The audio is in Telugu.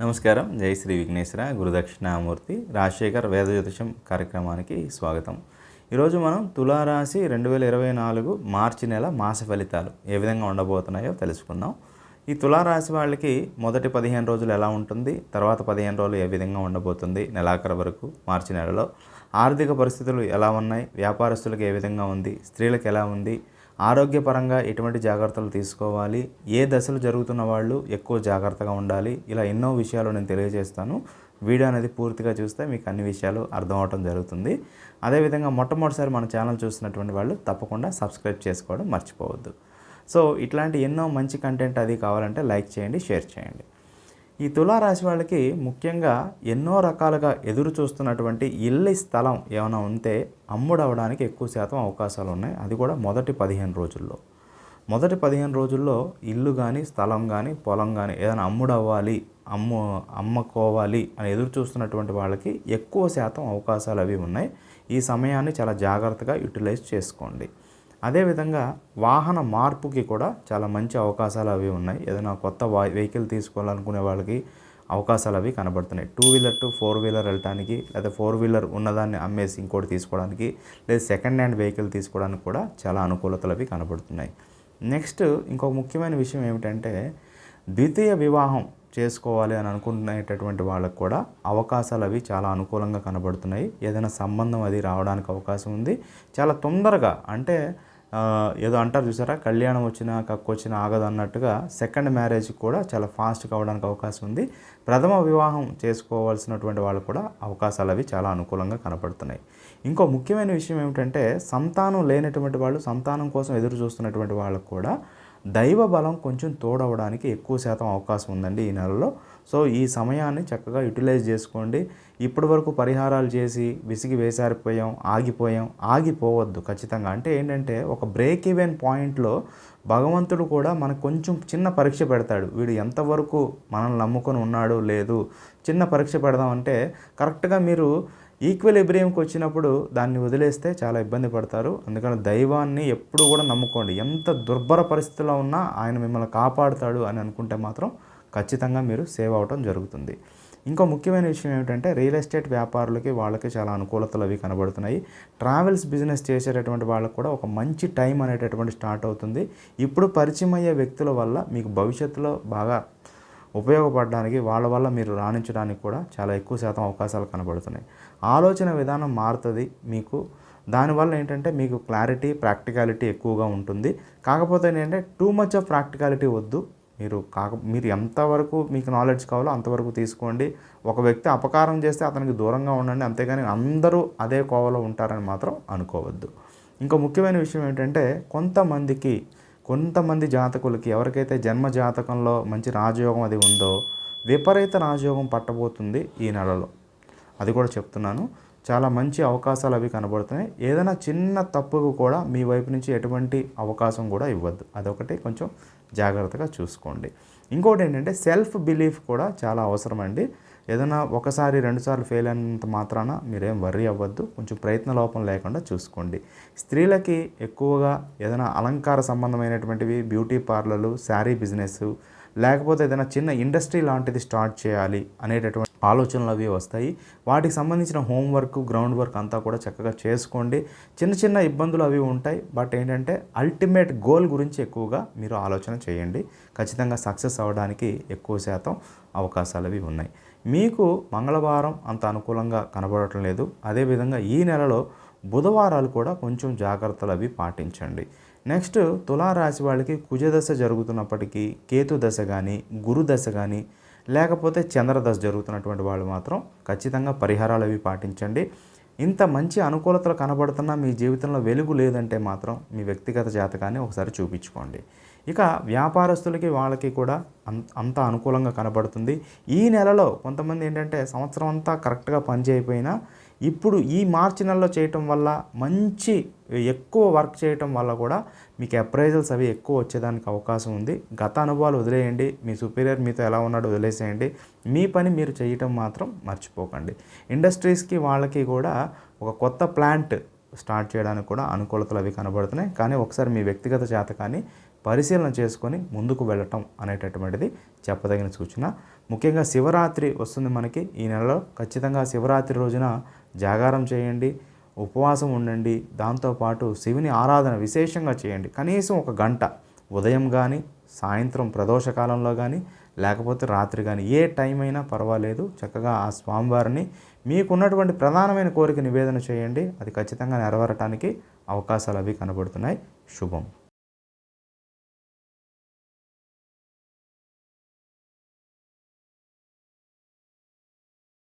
నమస్కారం. జై శ్రీ విఘ్నేశ్వర గురుదక్షిణామూర్తి రాజశేఖర్ వేద జ్యోతిషం కార్యక్రమానికి స్వాగతం. ఈరోజు మనం తులారాశి రెండు వేల ఇరవై నాలుగు మార్చి నెల మాస ఫలితాలు ఏ విధంగా ఉండబోతున్నాయో తెలుసుకుందాం. ఈ తులారాశి వాళ్ళకి మొదటి పదిహేను రోజులు ఎలా ఉంటుంది? తర్వాత పదిహేను రోజులు ఏ విధంగా ఉండబోతుంది? నెలాఖరు వరకు మార్చి నెలలో. ఆర్థిక పరిస్థితులు ఎలా ఉన్నాయి? వ్యాపారస్తులకు ఏ విధంగా ఉంది? స్త్రీలకు ఎలా ఉంది? ఆరోగ్యపరంగా ఎటువంటి జాగ్రత్తలు తీసుకోవాలి? ఏ దశలు జరుగుతున్న వాళ్ళు ఎక్కువ జాగ్రత్తగా ఉండాలి? ఇలా ఎన్నో విషయాలు నేను తెలియజేస్తాను. వీడియో అనేది పూర్తిగా చూస్తే మీకు అన్ని విషయాలు అర్థం అవటం జరుగుతుంది. అదేవిధంగా మొట్టమొదటిసారి మన ఛానల్ చూస్తున్నటువంటి వాళ్ళు తప్పకుండా సబ్స్క్రైబ్ చేసుకోవడం మర్చిపోవద్దు. సో ఇట్లాంటి ఎన్నో మంచి కంటెంట్ అది కావాలంటే లైక్ చేయండి షేర్ చేయండి. ఈ తులారాశి వాళ్ళకి ముఖ్యంగా ఎన్నో రకాలుగా ఎదురు చూస్తున్నటువంటి ఇల్లి స్థలం ఏమైనా ఉంటే అమ్ముడవడానికి ఎక్కువ శాతం అవకాశాలు ఉన్నాయి. అది కూడా మొదటి పదిహేను రోజుల్లో. మొదటి పదిహేను రోజుల్లో ఇల్లు కానీ స్థలం కానీ పొలం కానీ ఏదైనా అమ్ముడవ్వాలి అమ్ము అమ్ముకోవాలి అని ఎదురు చూస్తున్నటువంటి వాళ్ళకి ఎక్కువ శాతం అవకాశాలు అవి ఉన్నాయి. ఈ సమయాన్ని చాలా జాగ్రత్తగా యూటిలైజ్ చేసుకోండి. అదేవిధంగా వాహన మార్పుకి కూడా చాలా మంచి అవకాశాలు అవి ఉన్నాయి. ఏదైనా కొత్త వెహికల్ తీసుకోవాలనుకునే వాళ్ళకి అవకాశాలు అవి కనబడుతున్నాయి. Two wheeler to four wheeler వెళ్ళటానికి లేదా ఫోర్ వీలర్ ఉన్నదాన్ని అమ్మేసి ఇంకోటి తీసుకోవడానికి లేదా సెకండ్ హ్యాండ్ వెహికల్ తీసుకోవడానికి కూడా చాలా అనుకూలతలు అవి కనబడుతున్నాయి. నెక్స్ట్ ఇంకొక ముఖ్యమైన విషయం ఏమిటంటే ద్వితీయ వివాహం చేసుకోవాలి అని అనుకునేటటువంటి వాళ్ళకు కూడా అవకాశాలు అవి చాలా అనుకూలంగా కనబడుతున్నాయి. ఏదైనా సంబంధం అది రావడానికి అవకాశం ఉంది. చాలా తొందరగా అంటే ఏదో అంటారు చూసారా? కళ్యాణం వచ్చినా కక్కు వచ్చినా ఆగదు అన్నట్టుగా సెకండ్ మ్యారేజ్ కూడా చాలా ఫాస్ట్ కావడానికి అవకాశం ఉంది. ప్రథమ వివాహం చేసుకోవాల్సినటువంటి వాళ్ళు కూడా అవకాశాలు అవి చాలా అనుకూలంగా కనపడుతున్నాయి. ఇంకో ముఖ్యమైన విషయం ఏమిటంటే సంతానం లేనటువంటి వాళ్ళు సంతానం కోసం ఎదురు చూస్తున్నటువంటి వాళ్ళకు కూడా దైవ బలం కొంచెం తోడవడానికి ఎక్కువ శాతం అవకాశం ఉందండి ఈ నెలలో. సో ఈ సమయాన్ని చక్కగా యూటిలైజ్ చేసుకోండి. ఇప్పటి వరకు పరిహారాలు చేసి విసిగి వేసారిపోయాం ఆగిపోయాం. ఆగిపోవద్దు ఖచ్చితంగా. అంటే ఏంటంటే ఒక బ్రేక్ ఈవెన్ పాయింట్లో భగవంతుడు కూడా మనకు కొంచెం చిన్న పరీక్ష పెడతాడు. వీడు ఎంతవరకు మనల్ని నమ్ముకొని ఉన్నాడు లేదు చిన్న పరీక్ష పెడదామంటే కరెక్ట్గా మీరు ఈక్వల్ ఎబ్రియంకి వచ్చినప్పుడు దాన్ని వదిలేస్తే చాలా ఇబ్బంది పడతారు. అందుకని దైవాన్ని ఎప్పుడు కూడా నమ్ముకోండి. ఎంత దుర్భర పరిస్థితిలో ఉన్నా ఆయన మిమ్మల్ని కాపాడుతాడు అని అనుకుంటే మాత్రం ఖచ్చితంగా మీరు సేవ్ అవటం జరుగుతుంది. ఇంకో ముఖ్యమైన విషయం ఏమిటంటే రియల్ ఎస్టేట్ వ్యాపారులకి వాళ్ళకి చాలా అనుకూలతలు అవి కనబడుతున్నాయి. ట్రావెల్స్ బిజినెస్ చేసేటటువంటి వాళ్ళకు కూడా ఒక మంచి టైం అనేటటువంటి స్టార్ట్ అవుతుంది. ఇప్పుడు పరిచయం అయ్యే వ్యక్తుల వల్ల మీకు భవిష్యత్తులో బాగా ఉపయోగపడడానికి వాళ్ళ వల్ల మీరు రాణించడానికి కూడా చాలా ఎక్కువ శాతం అవకాశాలు కనబడుతున్నాయి. ఆలోచన విధానం మారుతుంది మీకు. దానివల్ల ఏంటంటే మీకు క్లారిటీ ప్రాక్టికాలిటీ ఎక్కువగా ఉంటుంది. కాకపోతే ఏంటంటే టూ మచ్ ఆఫ్ ప్రాక్టికాలిటీ వద్దు. మీరు కాక మీరు ఎంతవరకు మీకు నాలెడ్జ్ కావాలో అంతవరకు తీసుకోండి. ఒక వ్యక్తి అపకారం చేస్తే అతనికి దూరంగా ఉండండి. అంతేగాని అందరూ అదే కోవలో ఉంటారని మాత్రం అనుకోవద్దు. ఇంకా ముఖ్యమైన విషయం ఏంటంటే కొంతమందికి కొంతమంది జాతకులకి ఎవరికైతే జన్మ జాతకంలో మంచి రాజయోగం అది ఉందో విపరీత రాజయోగం పట్టబోతుంది ఈ నెలలో. అది కూడా చెప్తున్నాను. చాలా మంచి అవకాశాలు అవి కనబడుతున్నాయి. ఏదైనా చిన్న తప్పుకు కూడా మీ వైపు నుంచి ఎటువంటి అవకాశం కూడా ఇవ్వద్దు. అదొకటి కొంచెం జాగ్రత్తగా చూసుకోండి. ఇంకోటి ఏంటంటే సెల్ఫ్ బిలీఫ్ కూడా చాలా అవసరం అండి ఏదైనా ఒకసారి రెండుసార్లు ఫెయిల్ అయినంత మాత్రాన మీరేం వర్రీ అవ్వద్దు. కొంచెం ప్రయత్న లోపం లేకుండా చూసుకోండి. స్త్రీలకి ఎక్కువగా ఏదైనా అలంకార సంబంధమైనటువంటివి బ్యూటీ పార్లర్లు శారీ బిజినెస్ లేకపోతే ఏదైనా చిన్న ఇండస్ట్రీ లాంటిది స్టార్ట్ చేయాలి అనేటటువంటి ఆలోచనలు అవి వస్తాయి. వాటికి సంబంధించిన హోంవర్క్ గ్రౌండ్ వర్క్ అంతా కూడా చక్కగా చేసుకోండి. చిన్న చిన్న ఇబ్బందులు అవి ఉంటాయి. బట్ ఏంటంటే అల్టిమేట్ గోల్ గురించి ఎక్కువగా మీరు ఆలోచన చేయండి. ఖచ్చితంగా సక్సెస్ అవ్వడానికి ఎక్కువ శాతం అవకాశాలు అవి ఉన్నాయి. మీకు మంగళవారం అంత అనుకూలంగా కనబడటం లేదు. అదేవిధంగా ఈ నెలలో బుధవారాలు కూడా కొంచెం జాగ్రత్తలు అవి పాటించండి. నెక్స్ట్ తులారాశి వాళ్ళకి కుజదశ జరుగుతున్నప్పటికీ కేతు దశ కానీ గురు దశ కానీ లేకపోతే చంద్రదశ జరుగుతున్నటువంటి వాళ్ళు మాత్రం ఖచ్చితంగా పరిహారాలు అవి పాటించండి. ఇంత మంచి అనుకూలతలు కనబడుతున్నా మీ జీవితంలో వెలుగు లేదంటే మాత్రం మీ వ్యక్తిగత జాతకాన్ని ఒకసారి చూపించుకోండి. ఇక వ్యాపారస్తులకి వాళ్ళకి కూడా అంత అంత అనుకూలంగా కనబడుతుంది. ఈ నెలలో కొంతమంది ఏంటంటే సంవత్సరం అంతా కరెక్ట్గా పనిచేయకపోయినా ఇప్పుడు ఈ మార్చి నెలలో చేయటం వల్ల మంచి ఎక్కువ వర్క్ చేయటం వల్ల కూడా మీకు అప్రైజల్స్ అవి ఎక్కువ వచ్చేదానికి అవకాశం ఉంది. గత అనుభవాలు వదిలేయండి. మీ సుపీరియర్ మీతో ఎలా ఉన్నాడో వదిలేసేయండి. మీ పని మీరు చేయటం మాత్రం మర్చిపోకండి. ఇండస్ట్రీస్కి వాళ్ళకి కూడా ఒక కొత్త ప్లాంట్ స్టార్ట్ చేయడానికి కూడా అనుకూలతలు అవి కనబడుతున్నాయి. కానీ ఒకసారి మీ వ్యక్తిగత చేత కానీ పరిశీలన చేసుకొని ముందుకు వెళ్ళటం అనేటటువంటిది చెప్పదగిన సూచన. ముఖ్యంగా శివరాత్రి వస్తుంది మనకి. ఈ నెలలో ఖచ్చితంగా శివరాత్రి రోజున జాగారం చేయండి ఉపవాసం ఉండండి దాంతోపాటు శివుని ఆరాధన విశేషంగా చేయండి. కనీసం ఒక గంట ఉదయం కానీ సాయంత్రం ప్రదోషకాలంలో కానీ లేకపోతే రాత్రి కానీ ఏ టైం అయినా పర్వాలేదు. చక్కగా ఆ స్వామివారిని మీకున్నటువంటి ప్రధానమైన కోరిక నివేదన చేయండి. అది ఖచ్చితంగా నెరవేరటానికి అవకాశాలు అవి కనబడుతున్నాయి. శుభం.